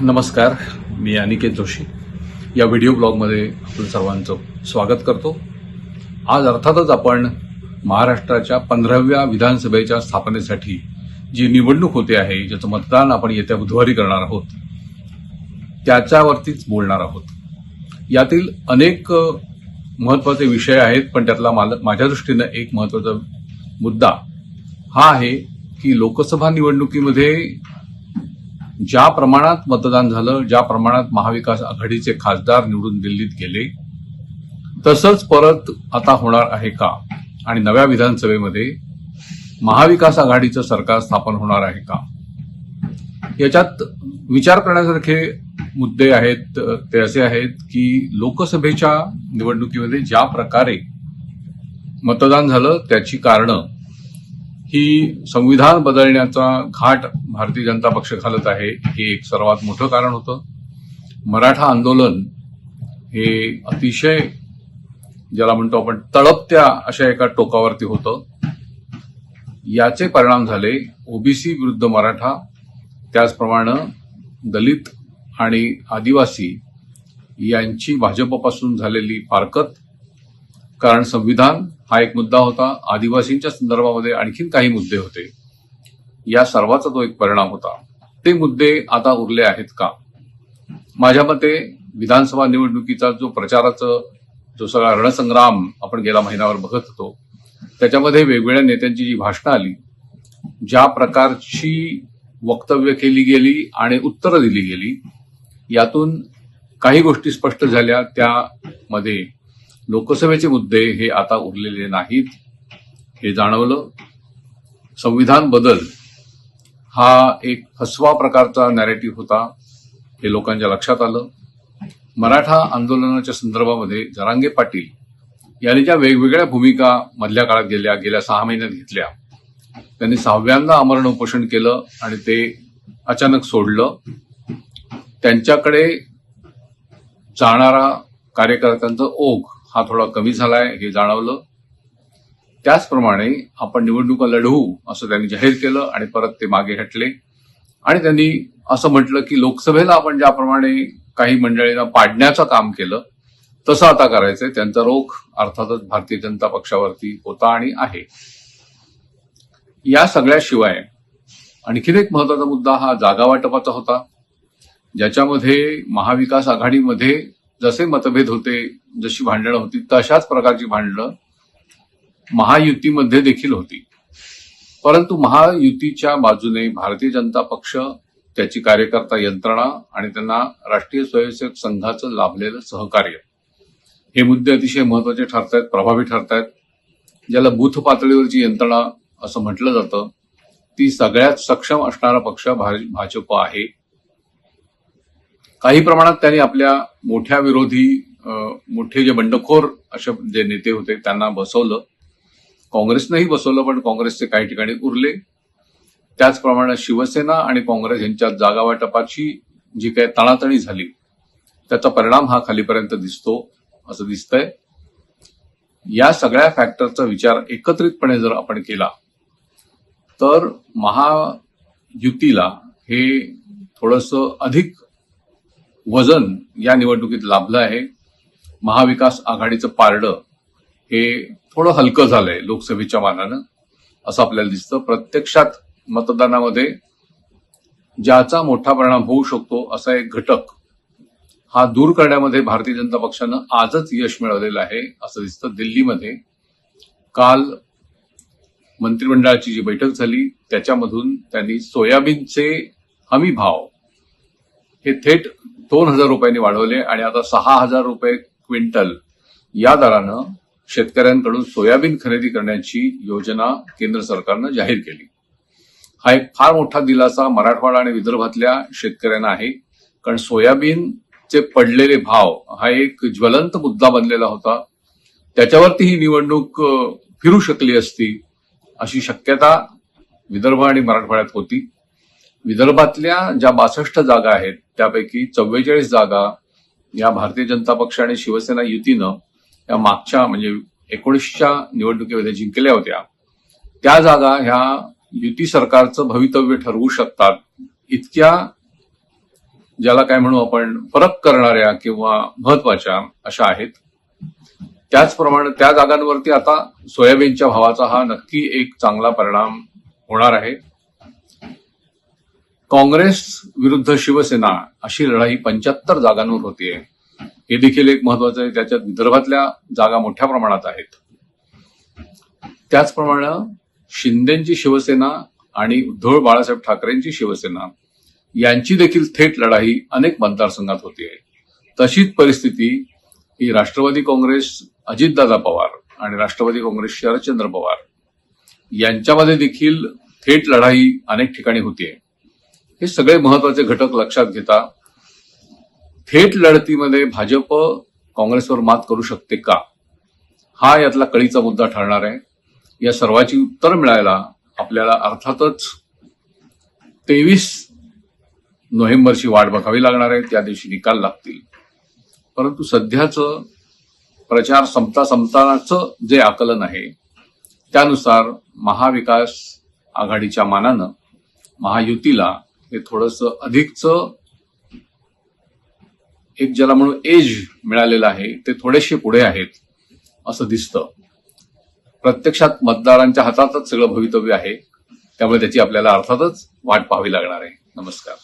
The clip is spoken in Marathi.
नमस्कार मी अनिकेत जोशी. या व्हिडिओ ब्लॉगमध्ये आपण सर्वांचं स्वागत करतो. आज अर्थातच आपण महाराष्ट्राच्या पंधराव्या विधानसभेच्या स्थापनेसाठी जी निवडणूक होते आहे ज्याचं मतदान आपण येत्या बुधवारी करणार आहोत त्याच्यावरतीच बोलणार आहोत. यातील अनेक महत्त्वाचे विषय आहेत पण त्यातला माझ्या दृष्टीनं एक महत्त्वाचा मुद्दा हा आहे की लोकसभा निवडणुकीमध्ये ज्या प्रमाणात मतदान झालं ज्या प्रमाणात महाविकास आघाडीचे खासदार निवडून दिल्लीत गेले तसंच परत आता होणार आहे का? आणि नव्या विधानसभेमध्ये महाविकास आघाडीचं सरकार स्थापन होणार आहे का? याच्यात विचार करण्यासारखे मुद्दे आहेत ते असे आहेत की लोकसभेच्या निवडणुकीमध्ये ज्या प्रकारे मतदान झालं त्याची कारणं ही संविधान बदलण्याचा घाट भारतीय जनता पक्ष घालत आहे हे एक सर्वात मोठं कारण होतं. मराठा आंदोलन हे अतिशय ज्याला म्हणतो आपण तळपत्या अशा एका टोकावरती होतं. याचे परिणाम झाले ओबीसी विरुद्ध मराठा त्याचप्रमाणे दलित आणि आदिवासी यांची भाजपपासून झालेली फारकत कारण संविधान हा एक मुद्दा होता. आदिवासींच्या संदर्भामध्ये आणखीन काही मुद्दे होते. या सर्वाचा तो एक परिणाम होता. ते मुद्दे आता उरले आहेत का? माझ्या मते विधानसभा निवडणुकीचा जो प्रचाराचं जो सगळा रणसंग्राम आपण गेला महिन्यावर बघत होतो त्याच्यामध्ये वेगवेगळ्या नेत्यांची जी भाषणं आली ज्या प्रकारची वक्तव्य केली गेली आणि उत्तरं दिली गेली यातून काही गोष्टी स्पष्ट झाल्या त्यामध्ये. लोकसभेचे मुद्दे हे आता उरलेले नाहीत. हे जाणवलं. संविधान बदल हा एक फसवा प्रकारचा नॅरेटिव्ह होता हे लोकांच्या लक्षात आलं. मराठा आंदोलनाच्या संदर्भामध्ये जरांगे पाटील यांनी ज्या वेगवेगळ्या भूमिका मधल्या काळात गेल्या गेल्या सहा महिन्यात घेतल्या त्यांनी सहाव्यांदा आमरण उपोषण केलं आणि ते अचानक सोडलं. त्यांच्याकडे जाणारा कार्यकर्त्यांचा ओघ हा थोडा कमी झालाय हे जाणवलं. त्याचप्रमाणे आपण निवडणुका लढवू असं त्यांनी जाहीर केलं आणि परत ते मागे हटले. आणि त्यांनी असं म्हटलं की लोकसभेला आपण ज्याप्रमाणे काही मंडळींना पाडण्याचं काम केलं तसं आता करायचंय. त्यांचा रोख अर्थातच भारतीय जनता पक्षावरती होता आणि आहे. या सगळ्याशिवाय आणखीन एक महत्त्वाचा मुद्दा हा जागा वाटपाचा होता. ज्याच्यामध्ये महाविकास आघाडीमध्ये जसे मतभेद होते जशी भांडणं होती तशाच प्रकारची भांडणं महायुतीमध्ये देखील होती. परंतु महायुतीच्या बाजूने भारतीय जनता पक्ष त्याची कार्यकर्ता यंत्रणा आणि त्यांना राष्ट्रीय स्वयंसेवक संघाचं लाभलेलं सहकार्य. हे मुद्दे अतिशय महत्त्वाचे ठरतायत प्रभावी ठरतायत. ज्याला बूथ पातळीवरची यंत्रणा असं म्हटलं जातं ती सगळ्यात सक्षम असणारा पक्ष भाजप आहे. काही प्रमाणात त्यांनी आपल्या मोठ्या विरोधी मोठे जे बंडखोर असे जे नेते होते त्यांना बसवलं. काँग्रेसनंही बसवलं पण काँग्रेसचे काही ठिकाणी उरले. त्याचप्रमाणे शिवसेना आणि काँग्रेस यांच्यात जागावाटपाची जी काही तणातणी झाली त्याचा परिणाम हा खालीपर्यंत दिसतो असं दिसतंय. या सगळ्या फॅक्टरचा विचार एकत्रितपणे जर आपण केला तर महायुतीला हे थोडंसं अधिक वजन या निवडणुकीत लाभलं आहे. महाविकास आघाडीचं पारडं हे थोडं हलकं झालंय लोकसभेच्या मानानं. असं आपल्याला दिसतं. प्रत्यक्षात मतदानामध्ये ज्याचा मोठा परिणाम होऊ शकतो असा एक घटक हा दूर करण्यामध्ये भारतीय जनता पक्षानं आजच यश मिळवलेलं आहे असं दिसतं दिल्लीमध्ये. काल मंत्रिमंडळाची जी बैठक झाली त्याच्यामधून त्यांनी सोयाबीनचे हमी भाव हे थेट दोन हजार रुपयांनी वाढवले आणि आता सहा हजार रुपये क्विंटल. या दरानं शेतकऱ्यांकडून सोयाबीन खरेदी करण्याची योजना केंद्र सरकारनं जाहीर केली. हा एक फार मोठा दिलासा मराठवाडा आणि विदर्भातल्या शेतकऱ्यांना आहे. कारण सोयाबीनचे पडलेले भाव हा एक ज्वलंत मुद्दा बनलेला होता. त्याच्यावरती ही निवडणूक फिरू शकली असती अशी शक्यता विदर्भ आणि मराठवाड्यात होती. विदर्भातल्या ज्या बासष्ट जागा आहेत त्यापैकी चव्वेचाळीस जागा या भारतीय जनता पक्ष आणि शिवसेना युतीनं या मागच्या म्हणजे एकोणीसच्या निवडणुकीमध्ये जिंकल्या होत्या. त्या जागा ह्या युती सरकारचं भवितव्य ठरवू शकतात. इतक्या ज्याला काय म्हणू आपण फरक करणाऱ्या किंवा महत्त्वाच्या अशा आहेत. त्याचप्रमाणे त्या जागांवरती आता सोयाबीनच्या भावाचा हा नक्की एक चांगला परिणाम होणार आहे. काँग्रेस विरुद्ध शिवसेना अशी लढाई पंच्याहत्तर जागांवर होतीये. हे देखील एक महत्वाचं आहे. त्याच्यात विदर्भातल्या जागा मोठ्या प्रमाणात आहेत. त्याचप्रमाणे शिंदेची शिवसेना आणि उद्धव बाळासाहेब ठाकरेंची शिवसेना यांची देखील थेट लढाई अनेक मतदारसंघात होतीये. तशीच परिस्थिती ही राष्ट्रवादी काँग्रेस अजितदादा पवार आणि राष्ट्रवादी काँग्रेस शरदचंद्र पवार यांच्यामध्ये देखील थेट लढाई अनेक ठिकाणी होतीये. हे सगळे महत्त्वाचे घटक लक्षात घेता. थेट लढतीमध्ये भाजप काँग्रेसवर मात करू शकते का? हा यातला कळीचा मुद्दा ठरणार आहे. या सर्वाची उत्तर मिळायला आपल्याला अर्थातच तेवीस नोव्हेंबरची वाट बघावी लागणार आहे. त्या दिवशी निकाल लागतील. परंतु सध्याचं प्रचार संपता संपतानाचं जे आकलन आहे त्यानुसार महाविकास आघाडीच्या मानानं महायुतीला हे थोडस अधिकचं एक ज्याला म्हणून एज मिळालेलं आहे ते थोडेसे पुढे आहेत असं दिसतं. प्रत्यक्षात मतदारांच्या हातातच सगळं भवितव्य आहे त्यामुळे त्याची आपल्याला अर्थातच वाट पाहावी लागणार आहे. नमस्कार.